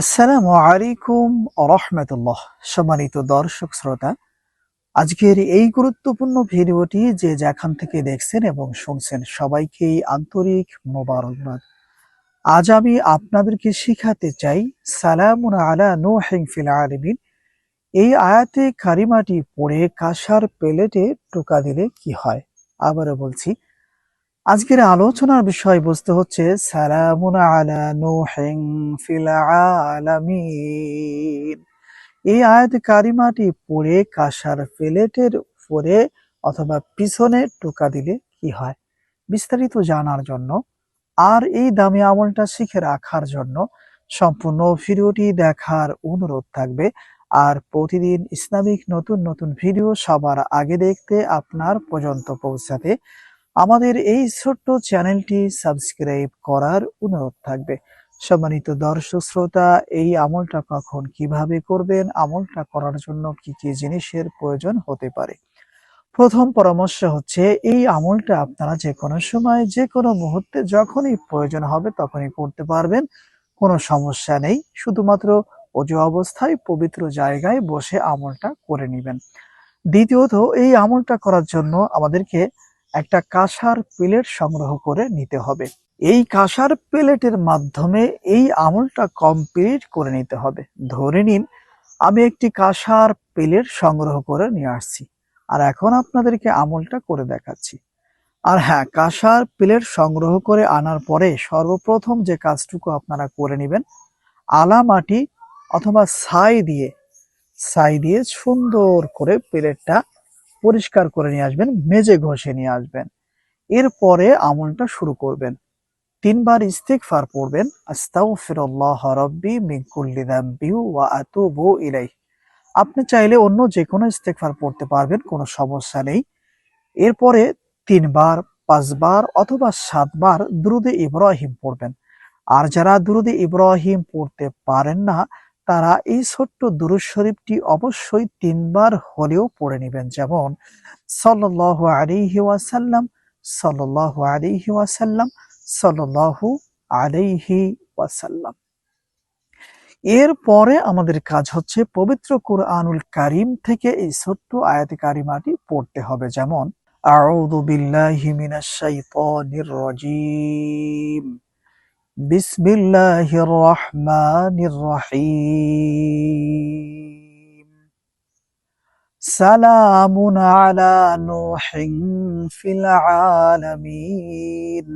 আসসালামু আলাইকুম রহমতুল্লাহ। সম্মানিত দর্শক শ্রোতা, আজকের এই গুরুত্বপূর্ণ ভিডিওটি যে যেখান থেকে দেখছেন এবং শুনছেন সবাইকেই আন্তরিক মোবারকবাদ। আজ আমি আপনাদেরকে শিখাতে চাই, সালামুন আলা নূহিন ফিল আলামিন। এই আয়াতে কারিমাটি পড়ে কাসার প্লেটে টোকা দিলে কি হয়? আবারও বলছি আজকের আলোচনার বিষয়বস্তু হচ্ছে, সালামুন আলা নূহিন ফিল আলামিন। এই আয়াত কারিমাটি পড়ে কাসার প্লেটের উপরে অথবা পিছনে টোকা দিলে কি হয়? বিস্তারিত জানার জন্য আর এই দামি আমলটা শিখে রাখার জন্য সম্পূর্ণ ভিডিওটি দেখার অনুরোধ থাকবে। আর প্রতিদিন ইসলামিক নতুন নতুন ভিডিও সবার আগে দেখতে আপনার পর্যন্ত পৌঁছাতে আমাদের এই ছোট্ট চ্যানেলটি সাবস্ক্রাইব করার অনুরোধ থাকবে। সম্মানিত দর্শক শ্রোতা, এই আমলটা কখন কীভাবে করবেন, আমলটা করার জন্য কি কি জিনিসের প্রয়োজন হতে পারে? প্রথম পরামর্শ হচ্ছে, এই আমলটা আপনারা যে কোনো সময় যে কোনো মুহূর্তে যখনই প্রয়োজন হবে তখনই করতে পারবেন। কোনো সমস্যা নেই, শুধুমাত্র অজু অবস্থায় পবিত্র জায়গায় বসে আমলটা করে নেবেন। দ্বিতীয়ত, এই আমলটা করার জন্য আমাদেরকে একটা কাঁসার প্লেট সংগ্রহ করে নিতে হবে। এই কাঁসার প্লেটের মাধ্যমে এই আমলটা কমপ্লিট করে নিতে হবে। ধরে নিন, আমি একটি কাঁসার প্লেট সংগ্রহ করে নিয়ে আসছি আর এখন আপনাদেরকে আমলটা করে দেখাচ্ছি। আর হ্যাঁ কাঁসার প্লেট সংগ্রহ করে আনার পরে সর্বপ্রথম যে কাজটুকু আপনারা করে নেবেন আলা মাটি অথবা ছাই দিয়ে ছাই দিয়ে সুন্দর করে প্লেটটা পরিষ্কার করে নিয়ে আসবেন, মেজে ঘষে নিয়ে আসবেন। এরপরে আমলটা শুরু করবেন। তিনবার পড়বেন ওয়া আতুবু ইলাইহি। আপনি চাইলে অন্য যে কোনো ইস্তেগফার পড়তে পারবেন, কোনো সমস্যা নেই। এরপরে তিনবার, পাঁচবার অথবা সাতবার দুরুদে ইব্রাহিম পড়বেন। আর যারা দুরুদে ইব্রাহিম পড়তে পারেন না তারা এই ছোট্ট দুরুদ শরীফটি অবশ্যই তিনবার হলেও পড়ে নেবেন। যেমন, সাল্লাল্লাহু আলাইহি ওয়াসাল্লাম, সাল্লাল্লাহু আলাইহি ওয়াসাল্লাম, সাল্লাল্লাহু আলাইহি ওয়াসাল্লাম। এরপরে আমাদের কাজ হচ্ছে পবিত্র কুরআনুল কারিম থেকে এই ছোট্ট আয়াত কারিমাটি পড়তে হবে। যেমন, আউযু বিল্লাহি মিনাশ শাইতানির রাজীম। বিসমিল্লাহির রহমানির রহিম সালামুন আলা নূহিন ফিল আলামিন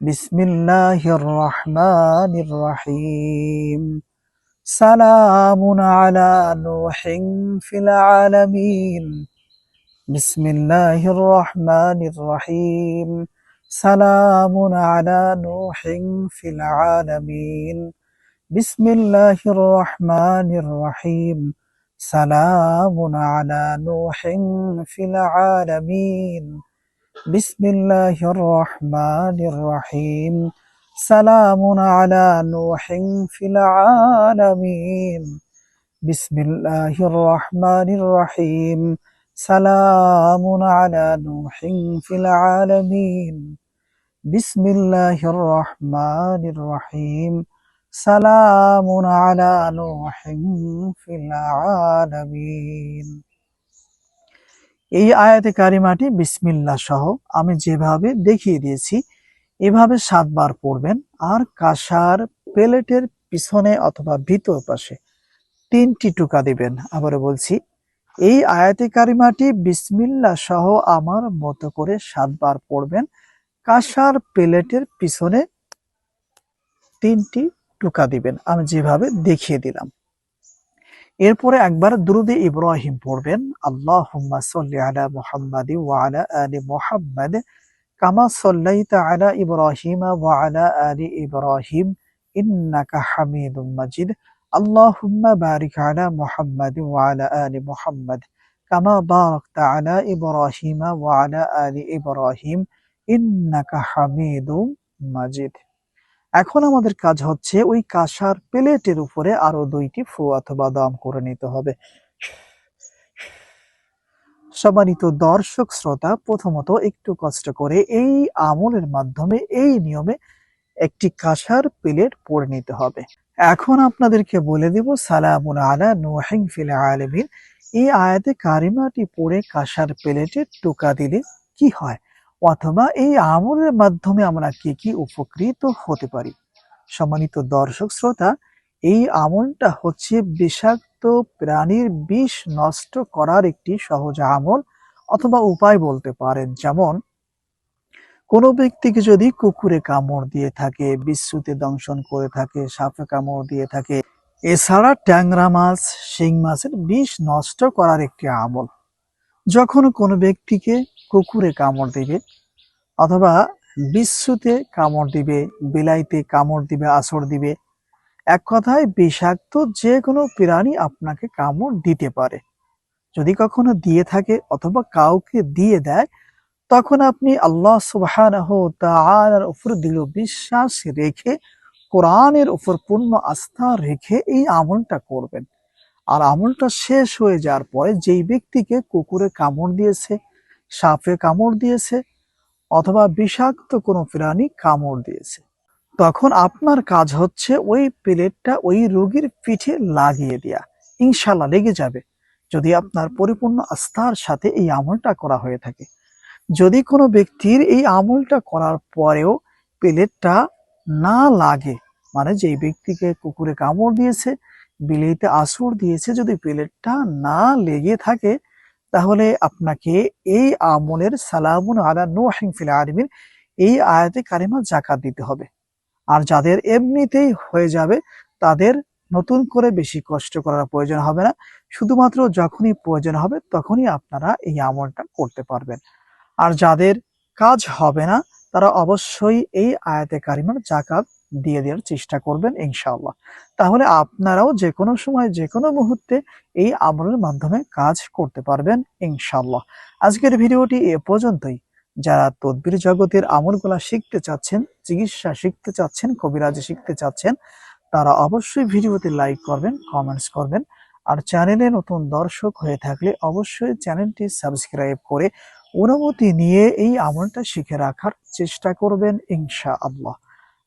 বিসমিল্লাহির রহমানির রহিম সালামুন আলা নূহিন ফিল আলামিন বিসমিল্লাহির রহমানির রহিম সালামুন আলা নূহিন ফিল আলামিন বিসমিল্লাহির রহমানির রহিম সালামুন আলা নূহিন ফিল আলামিন বিসমিল্লাহির রহমানির রহিম সালামুন আলা নূহিন ফিল আলামিন বিসমিল্লাহির রহমানির রহিম সালামুন আলা নূহিন ফিল আলামিন বিসমিল্লাহির রহমানির রহিম সালামুন আলা নূহিন ফিল আলামিন। এই আয়াতে কারিমাটি বিসমিল্লাহ সহ আমি যেভাবে দেখিয়ে দিয়েছি, এভাবে সাতবার পড়বেন। আর কাসার প্লেটের পিছনে অথবা ভিতর পাশে তিনটি টুকা দিবেন। আবারও বলছি, এই আয়াতে কারিমাটি বিসমিল্লাহ সহ আমার মতো করে সাতবার পড়বেন। কাসার প্লেটের পিছনে তিনটি টুকা দিবেন। আমি যেভাবে দেখিয়ে দিলাম। এরপরে একবার দুরুদে ইব্রাহিম পড়বেন। সাল্লি আলা মুহাম্মাদি ওয়া আলা আলি মুহাম্মাদ কামা সাল্লাইতা আলা ইব্রাহিমা ওয়া আলা আলি ইব্রাহিম ইন্নাকা আল্লাহুম্মা বারিক আলা মুহাম্মাদ ওয়া আলা কামা বারাকতা আলা ইব্রাহিমা ওয়া আলি ইব্রাহিম মাজিদ। এখন আমাদের কাজ হচ্ছে ওই কাঁসার প্লেটের উপরে আরও দুইটি ফু অথবা দম করে নিতে হবে। সম্মানিত দর্শক শ্রোতা, প্রথমত একটু কষ্ট করে এই আমলের মাধ্যমে, এই নিয়মে একটি কাঁসার প্লেট পরে নিতে হবে। এখন আপনাদেরকে বলে দিব, সালামুন আলা নুহিং ফিল আলামিন। এই আয়াতে কারিমাটি পড়ে কাঁসার প্লেটে টোকা দিলে কি হয়? অথবা এই আমলের মাধ্যমে আমরা কি কি উপকৃত হতে পারি? সম্মানিত দর্শক, শ্রোতা, এই আমলটা হচ্ছে বিষাক্ত প্রাণীর বিষ নষ্ট করার একটি সহজ আমল অথবা উপায় বলতে পারেন। যেমন, কোনো ব্যক্তিকে যদি কুকুরে কামড় দিয়ে থাকে বিশ্বতে দংশন করে থাকে, সাপে কামড় দিয়ে থাকে, এছাড়া ট্যাংরা মাছ, শিং মাছের বিষ নষ্ট করার একটি আমল। যখন কোনো ব্যক্তিকে কুকুরে কামড় দিবে অথবা বিশ্বতে কামড় দিবে, বিলাইতে কামড় দিবে আসর দিবে। এক কথায় বিষাক্ত যে কোনো প্রাণী আপনাকে কামড় দিতে পারে। যদি কখনো দিয়ে থাকে অথবা কাউকে দিয়ে দেয়, তখন আপনি আল্লাহ তাআলার উপর দৃঢ় বিশ্বাস রেখে, কোরআনের উপর পূর্ণ আস্থা রেখে এই আমলটা করবেন। আর আমলটা শেষ হয়ে যাওয়ার পরে যেই ব্যক্তিকে কুকুরে কামড় দিয়েছে সাপে কামড় দিয়েছে অথবা বিষাক্ত কোনো প্রাণী কামড় দিয়েছে। তখন আপনার কাজ হচ্ছে ওই প্লেটটা ওই রোগীর পিঠে লাগিয়ে দেয়া। ইনশাল্লাহ লেগে যাবে। যদি আপনার পরিপূর্ণ আস্থার সাথে এই আমলটা করা হয়ে থাকে। যদি কোনো ব্যক্তির এই আমলটা করার পরেও প্লেটটা না লাগে মানে যেই ব্যক্তিকে কুকুরে কামড় দিয়েছে বিলেইতে আসর দিয়েছে, যদি প্লেটটা না লেগে থাকে তাহলে আপনাকে এই আমলের সালামুন আলা নোহিং ফিল আলমিন এই আয়াতে কারিমা জাকাত দিতে হবে। আর যাদের এমনিতেই হয়ে যাবে, তাদের নতুন করে বেশি কষ্ট করার প্রয়োজন হবে না। শুধুমাত্র যখনই প্রয়োজন হবে, তখনই আপনারা এই আমলটা করতে পারবেন। আর যাদের কাজ হবে না, তারা অবশ্যই এই আয়াতে কারিমার জাকাত দিয়ে দেওয়ার চেষ্টা করবেন, ইনশাআল্লাহ। তাহলে আপনারাও যে কোনো সময় যে কোনো মুহূর্তে এই আমলের মাধ্যমে কাজ করতে পারবেন, ইনশাআল্লাহ। আজকের ভিডিওটি এ পর্যন্তই। যারা তদবির জগতের আমলগুলা শিখতে চাচ্ছেন, চিকিৎসা শিখতে চাচ্ছেন, কবিরাজ শিখতে চাচ্ছেন, তারা অবশ্যই ভিডিওতে লাইক করবেন, কমেন্টস করবেন। আর চ্যানেলে নতুন দর্শক হয়ে থাকলে অবশ্যই চ্যানেলটি সাবস্ক্রাইব করে অনুমতি নিয়ে এই আমলটা শিখে রাখার চেষ্টা করবেন ইনশা আল্লাহ